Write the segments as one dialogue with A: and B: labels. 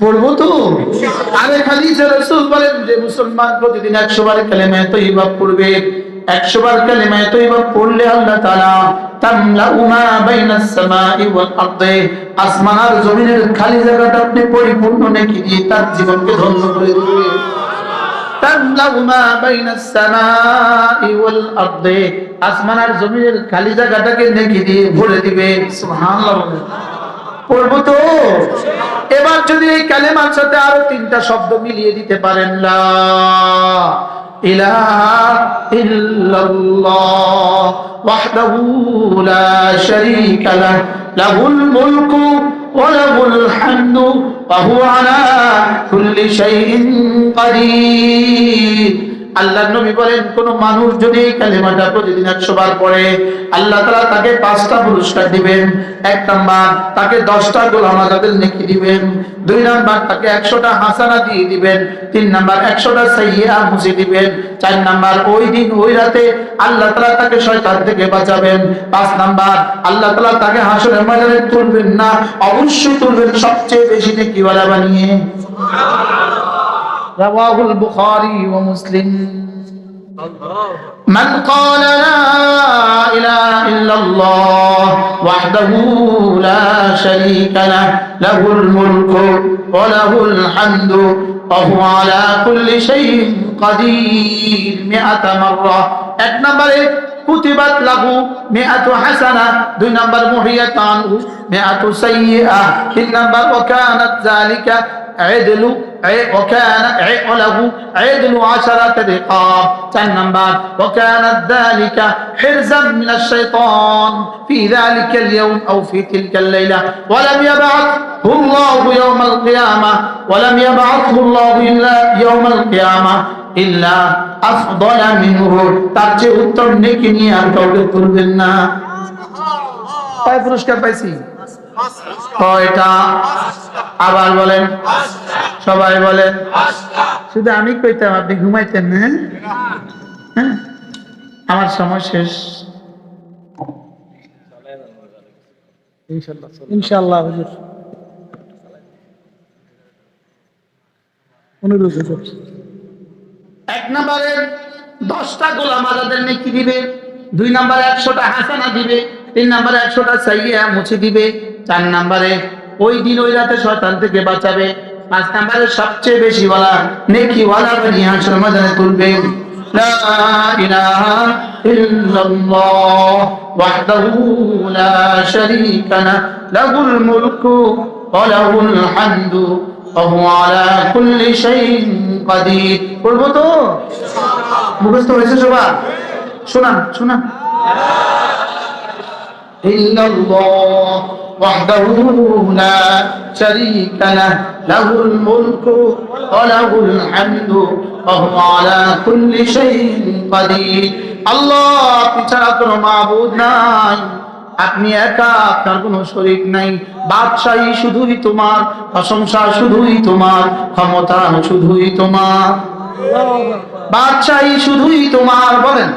A: পড়ব তো। আরে খালি বলেন যে মুসলমান প্রতিদিন একশো বার পড়বে। একশো বার পড়লে আল্লাহ তাআলা তামলাউ মা বাইনাস সামাই ওয়াল আরদে, আসমান আর জমিনের খালি জায়গাটা আপনি পরিপূর্ণ নেকি দিয়ে তার জীবনকে ধন্য করে দিবে। তামলাউ মা বাইনাস সামাই ওয়াল আরদে, আসমান আর জমিনের খালি জায়গাটাকে নেকি দিয়ে ভরে দিবে। সুবহানাল্লাহ পড়ব তো। এবার যদি এই কালেমার সাথে আরও তিনটা শব্দ মিলিয়ে দিতে পারেন, লা ইলাহা ইল্লাল্লাহ ওয়াহদাহু লা শারীকা লাহ, লাহুল মুলকু ওয়া লাহুল হামদু ওয়া হুয়া আলা কুল্লি শাইইন কাদির আল্লাহ নবী বলেন, কোন মানুষ যদি এই কালেমাটা প্রতিদিন একশো বার পড়ে, আল্লাহ তালা তাকে পাঁচটা পুরস্কার দিবেন। এক নাম্বার, তাকে দশটা গোলাম আজাদের নেকি দিবেন। দুই নাম্বার, তাকে একশোটা হাসানা দিয়ে দিবেন। তিন নাম্বার, একশোটা সাইয়া মুছে দিবেন। চার নাম্বার, ওই দিন, ওই রাতে আল্লাহ তালা তাকে শয়তান থেকে বাঁচাবেন। পাঁচ নাম্বার, আল্লাহ তালা তাকে হাসনের ময়দানে তুলবেন না, অবশ্যই তুলবেন সবচেয়ে বেশি নেকিওয়ালা বানিয়ে। رواه البخاري ومسلم من قال لا إله إلا الله وحده لا شريك له له الملك وله الحمد وهو على كل شيء قدير مئة مرة أكبر কুতিবাত লাহু মিআতু হাসানা দুই নাম্বার মুহিয়াত আনহু মিআতু সাইয়্যা তিন নাম্বার ওয়া কানাত যালিকা عدلو وكان له عدل عشرة رقاب تنبات وكانت ذلك حرزا من الشيطان في ذلك اليوم أو في تلك الليلة ولم يبعثه الله يوم القيامة ولم يبعثه الله إلا يوم القيامة إلا أفضل منه ترجع التنك نيا تولد الجنة طيب رشكا بيسي কয়টা আবার বলেন। সবাই বলেন। শুধু আমি কইতাম আপনি ঘুমাইতেন হ্যাঁ? আমার সময় শেষ।
B: ইনশাআল্লাহ হুজুর। অনুরোধ হুজুর।
A: এক নম্বরে দশটা গোলাম আজাদের নেকি দিবে দুই নম্বরে একশোটা হাসানা দিবে তিন নম্বরে একশোটা সাইয়া মুছে দিবে। চার নাম্বারে ওই দিন ওই রাতে শয়তান থেকে বাঁচাবে। পাঁচ নাম্বারে সবচেয়ে বেশি বলা নেকি ওয়ালা বানিয়া সমাধানে তুলবে। لا إله إلا الله وحده لا شريك له له الملك وله الحمد وهو على كل شيء قدير পড়ব তো? মুখস্থ হয়েছে সবার? শোনা শোনা إلا الله وحده لا شريك له له الملك وله الحمد وهو على كل شيء قدير আল্লাহ আপনি ছাড়া কোনো মাবুদ নাই আপনি একা আপনার কোনো শরীক নাই বাদশাহী শুধুই তোমার প্রশংসা শুধুই তোমার ক্ষমতা শুধুই তোমার বাদশাহী শুধুই তোমার বলেন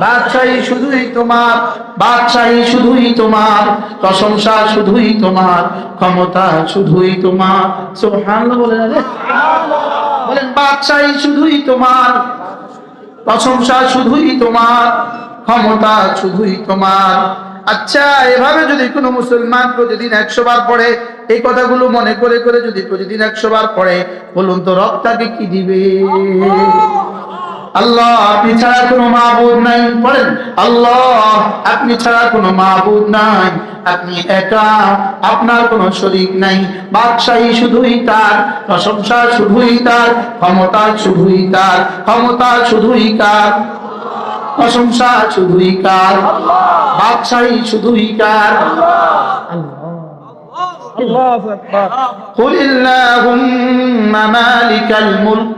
A: বাদশাহী শুধুই তোমার, বাদশাহী শুধুই তোমার, প্রশংসা শুধুই তোমার, ক্ষমতা শুধুই তোমার। সুবহানাল্লাহ বলেন বলেন, বাদশাহী শুধুই তোমার, প্রশংসা শুধুই তোমার, ক্ষমতা শুধুই তোমার। আচ্ছা এভাবে যদি কোনো মুসলমান প্রতিদিন একশো বার পড়ে, এই কথাগুলো মনে করে করে যদি প্রতিদিন একশো বার পড়ে, বলুন তো রব তাকে কি দিবে? আল্লাহ আপনি ছাড়া কোনো মাহবুদ নাই বলেন আল্লাহ আপনি ছাড়া কোনো মাহবুদ নাই আপনি একা আপনার কোনো শরীক নাই বাদশাহী শুধুই তার প্রশংসা শুধুই তার ক্ষমতা শুধুই তার ক্ষমতা শুধুই কার প্রশংসা শুধুই কার বাদশাহী শুধুই কার
B: আল্লাহু আকবার
A: قل اللهم مالك الملك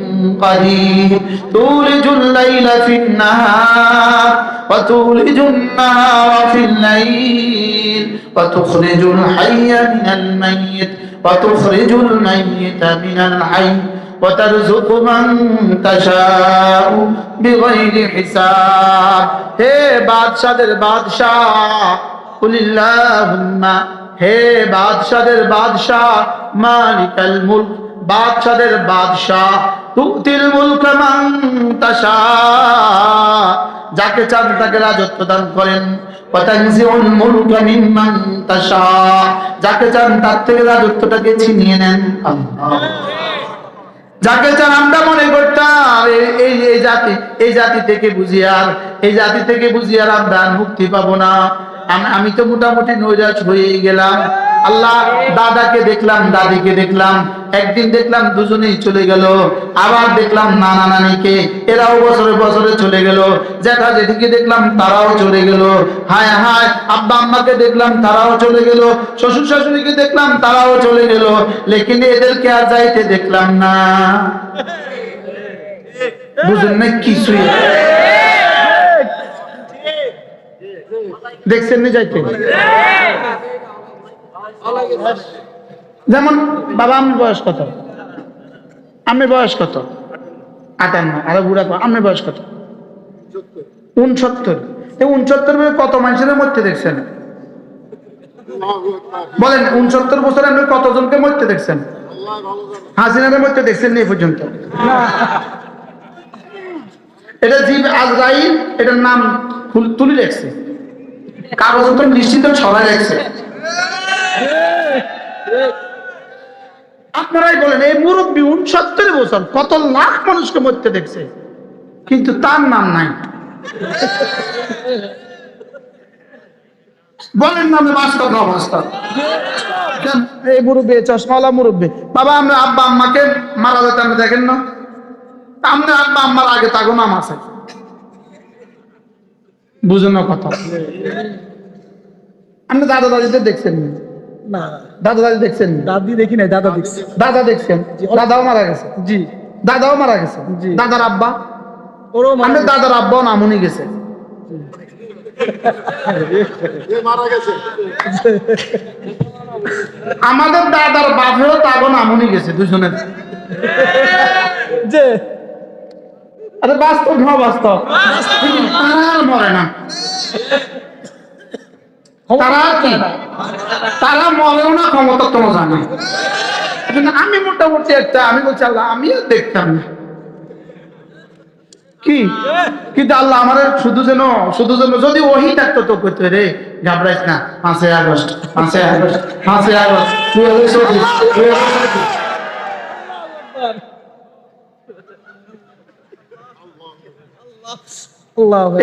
A: قدير تولج الليل في النهار وتولج النهار في الليل وتخرج الحي من الميت وتخرج الميت من الحي وترزق من تشاء بغير حساب হে বাদশাদের বাদশাহ কুলিল্লাহুম্মা হে বাদশাদের বাদশাহ মালিকাল মুলক বাদশাদের বাদশাহ, তুতিল মুলক মান তাশা। যাকে চান তাকে রাজত্ব দান করেন। তাশা। যাকে চান তার থেকে রাজত্বটাকে ছিনিয়ে নেন। যাকে চান আমরা মনে করতাম, এই- এই জাতি এই জাতি থেকে বুঝিয়ার এই জাতি থেকে আমরা আর মুক্তি পাবো না। আম- তো মোটামুটি নৈরাজ হয়েই গেলাম। আল্লাহ দাদাকে দেখলাম, দাদিকে দেখলাম। একদিন দেখলাম দুজনেই চলে গেল। আবার দেখলাম নানা নানিকে, এরাও বছরে বছরে চলে গেল। জ্যাঠা জেঠিকে দেখলাম তারাও চলে গেল। হায় হায়, আব্বা আম্মাকে দেখলাম তারাও চলে গেল। শ্বশুর শাশুড়িকে দেখলাম তারাও চলে গেল। লেকিন এদেরকে আর যাইতে দেখলাম না। বুঝলেন না কিছুই। দেখছেন না যাইতে? যেমন, বাবা, আমি বয়স কত? আমি বয়স কত? আটান্ন। আরও বুড়া আমি বয়স কত? উনসত্তর। উনসত্তর কত মানুষের মধ্যে দেখছেন? বলেন, উনসত্তর বছরে আপনি কতজনকে মরতে দেখছেন? হাসিনাদের মধ্যে দেখছেন এই পর্যন্ত। এটা জীব আজরাইল, এটার নাম তুলি কাগজ তো নিশ্চিত ছড়াই রেখছে আপনারাই বলেন, এই মুরব্বী উনসত্তর বছর কত লাখ মানুষকে মরতে দেখছে, কিন্তু তার নাম নাই। বলেন না বাস্তব এই মুরব্বী চশমাওয়ালা মুরব্বী। বাবা আমরা আব্বা, আম্মাকে মারা যেতে আপনি দেখেন না? আমরা আব্বা, আম্মার আগে তাগো নাম আছে। বুঝুন কথা। আপনি দাদা দাদিদের দেখছেন না?
B: না।
A: দাদা দাদি দেখছেন?
B: দাদি দেখি নাই দাদা দেখছি।
A: দাদা দেখছেন? দাদাও মারা গেছে?
B: জি।
A: দাদাও মারা গেছে?
B: জি।
A: দাদার আব্বা?
B: ওরও মানে
A: দাদার আব্বাও নামুনি গেছে। আমাদের দাদার বাপেও তাগো নামুনি গেছে দুজনের।
B: যে।
A: আরে বাস্তব না বাস্তব। তারা আর মরে না। তারা কি? তারা মরেও না ক্ষমতা তো জানে আমি মোটামুটি একটা আমি বলছি আল্লাহ আমিও দেখতাম। না কি? কিন্তু আল্লাহ আমার শুধু যেন শুধু যেন যদি ওহি থাকতো তো করতে রে ঘাবড়াইস না পাঁচই আগস্ট পাঁচই আগস্ট পাঁচই আগস্ট দুই হাজার চব্বিশ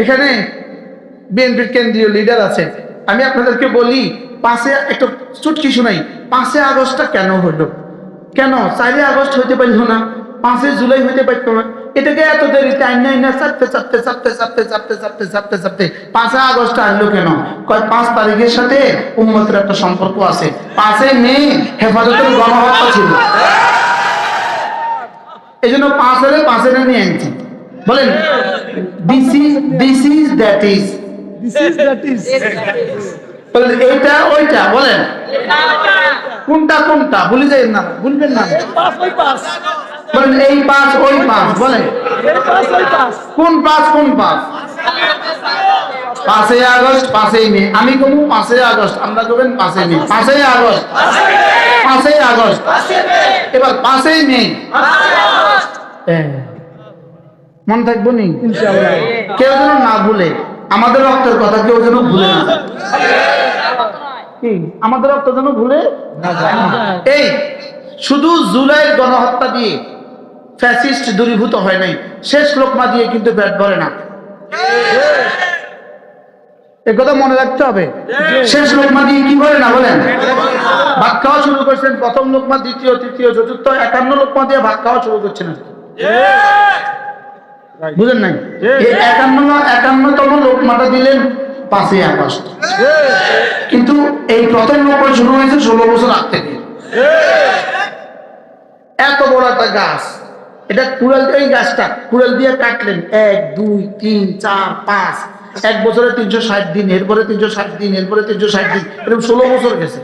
A: এখানে বিএনপির কেন্দ্রীয় লিডার আছে। আমি আপনাদেরকে বলি, পাঁচে একটা চুটকি শোনাই পাঁচে আগস্টটা কেন হলো? কেন? চারে আগস্ট হইতে পারল না, পাঁচে জুলাই হইতে পারতো না। এটাকে এত দেরি টাইম নাই না চাপতে চাপতে চাপতে চাপতে চাপতে চাপতে চাপতে চাপতে পাঁচে আগস্ট আসলো কেন? কয়, পাঁচ তারিখের সাথে উন্মতের একটা সম্পর্ক আছে। পাঁচে মে হেফাজতের গণহত্যা ছিল। এই জন্য পাঁচ হলে পাঁচের নিয়ে আনছি। বলেন this is this is that is
B: this is that is
A: বলেন এইটা ওইটা বলেন। কোনটা কোনটা? ভুলে যাই না ভুলবেন না।
B: পাস ওই পাস
A: বলেন এই পাঁচ ওই পাঁচ বলেন।
B: পাস পাস
A: কোন পাঁচ কোন পাঁচ? পাঁচই আগস্ট পাঁচই মে। আমি কমু পাঁচই আগস্ট আমরা করবেন পাঁচই মে? পাঁচই আগস্ট। পাঁচই আগস্ট। এবার পাঁচই মে। হ্যাঁ। মনে থাকব নি?
B: ইনশাআল্লাহ।
A: কেউ যেন না ভুলে। আমাদের রক্তের কথা কেউ যেন ভুলে না। কি? আমাদের রক্ত যেন ভুলে না যায়। এই শুধু জুলাইয়ের গণহত্যা দিয়ে ফ্যাসিস্ট দূরীভূত হয় নাই শেষ লোকমা দিয়ে কিন্তু পেট ভরে না। কথা মনে রাখতে হবে। শেষ লোকমা দিয়ে কি করে না বলেন? ভাত খাওয়া শুরু করছেন প্রথম লোকমা দ্বিতীয় তৃতীয় চতুর্থ একান্ন লোকমা দিয়ে ভাত খাওয়া শুরু করছেন বুঝেন নাই? একান্ন একান্নতম লোকমাটা দিলেন পাঁচই আগস্ট। কিন্তু এই প্রথম লোকমা শুরু হয়েছে ষোলো বছর আগ থেকে। এত বড় একটা গাছ। এটা কুড়াল এই গাছটা কুড়াল দিয়ে কাটলেন। এক দুই তিন চার পাঁচ। এক বছরে তিনশো ষাট দিন এরপরে তিনশো ষাট দিন এরপরে তিনশো ষাট দিন এরকম ষোলো বছর গেছে।